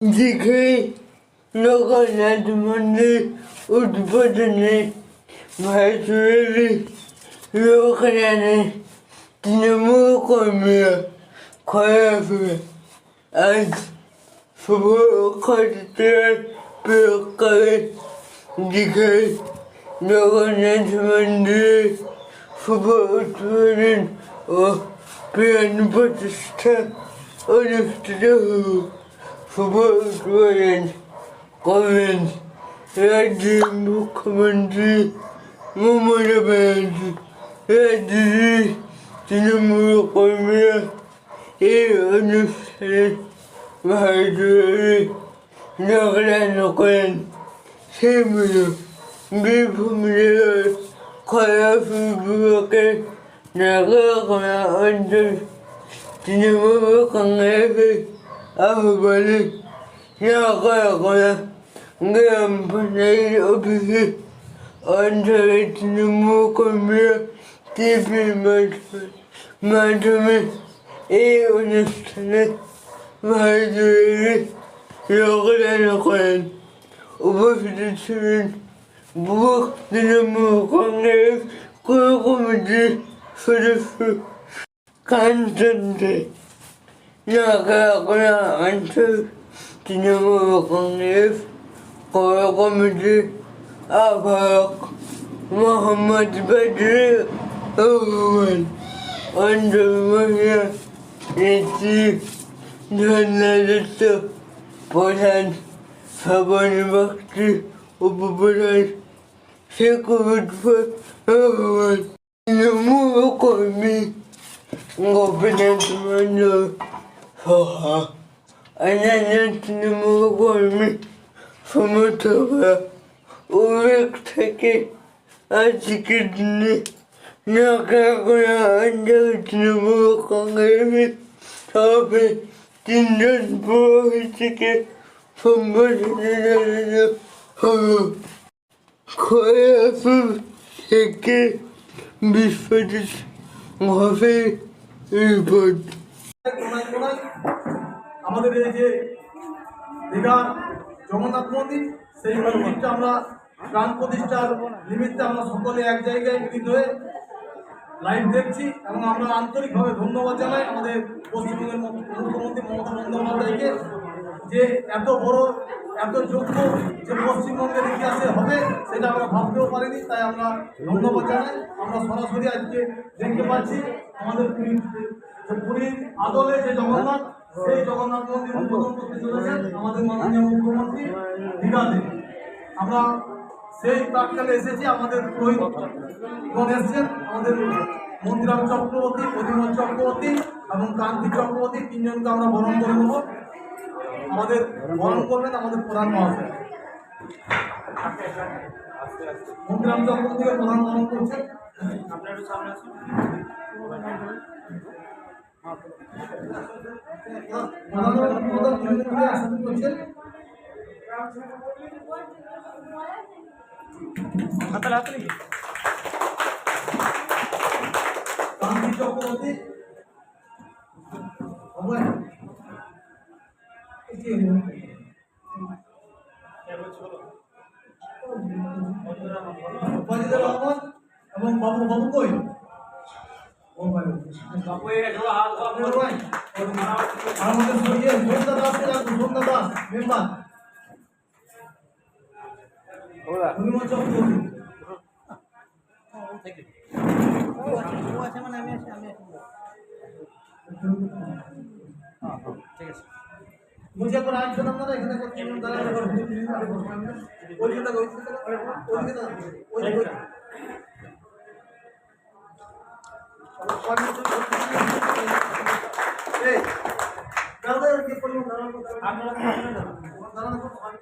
जिथे लोकांना म्हणजे उत्पादने भाजलेली लोकांनी तृणमूल कमी खराब आज सुबह प्रकारे जिथे लोकांना म्हणजे सुबह उत्पादन व प्रियान प्रतिष्ठा अनुष्ठित Verwirrend, Collins, Verdiğim bu kıvıncı, Mumara beğendi. Verdiği sinemaya koymaya iyi ödüşlerin verdiği naklen okuyan sevmiyorum. Bir familiye kaya fıbrakı naklen okuyan ödüş sinema ve kanaya fıbrakı everybody. Yeah, yeah, yeah. Game play office. Under it, the more computer, TV, management, management, iyi অনুষ্ঠানে mağdurları yoklarına koyan. Ubafide sürün. Nakakla Antep Sinema Vakıf Kara Komedi Afak Muhammed Bedri Erdoğan Andırmaya Yetti Canlarısı Polen Sabahı vakti Obubulan Sekuvut Erdoğan Sinema Vakıf Confidence Manager Oha. Anneannem sinemada koymuş. Fotoğrafı. Uyuk peki. Azıcık dinle. Ne kadar koyar ancak sinemada koymuş. Tabi. Dinlen bu azıcık. Fotoğrafı. Koyasın. Peki. Bir fetiş. Muhafif. İyi bak. কোনায় আমাদের এই যে দীঘার জগন্নাথ মন্দির, সেই মন্দিরটা আমরা প্রাণ প্রতিষ্ঠার নিমিত্তে আমরা সকলে এক জায়গায় মিলিত হয়ে লাইভ দেখছি এবং আমরা আন্তরিকভাবে ধন্যবাদ জানাই আমাদের পশ্চিমবঙ্গের মুখ্যমন্ত্রী মমতা বন্দ্যোপাধ্যায়কে যে এত বড়, এত যোগ্য যে পশ্চিমবঙ্গের ইতিহাসে হবে সেটা আমরা ভাবতেও পারিনি, তাই আমরা ধন্যবাদ জানাই। আমরা সরাসরি আজকে দেখতে পাচ্ছি আমাদের পুরীর আদলে যে জগন্নাথ, সেই জগন্নাথ মন্দির উদ্বোধন করতে চলেছেন আমাদের মাননীয় মুখ্যমন্ত্রী দীঘাতে আমরা সেই প্রাককালে এসেছি, আমাদের পুরোহিতগণ এসেছেন, আমাদের মন্দিরাম চক্রবর্তী প্রতিমা চক্রবর্তী এবং কান্তি চক্রবর্তী, তিনজনকে আমরা বরণ করে নেব। আমাদের বরণ করবেন আমাদের প্রধান মহাশয়। মন্দিরাম চক্রবর্তীকে প্রধান বরণ করছেন। প্রধান প্রধান চক্রবর্তী এবং বাবু বাবু কই আমাদের সন্ধ্যা দাস সন্ধ্যা দাস মেম্বার মুজিয়াপুর আজ জন্য আমরা এখানে দাঁড়াতে পারব ওইদিকে ওইদিকে ওইদিকে দাঁড়ানোর কি করব দাঁড়ানোর দাঁড়ানোর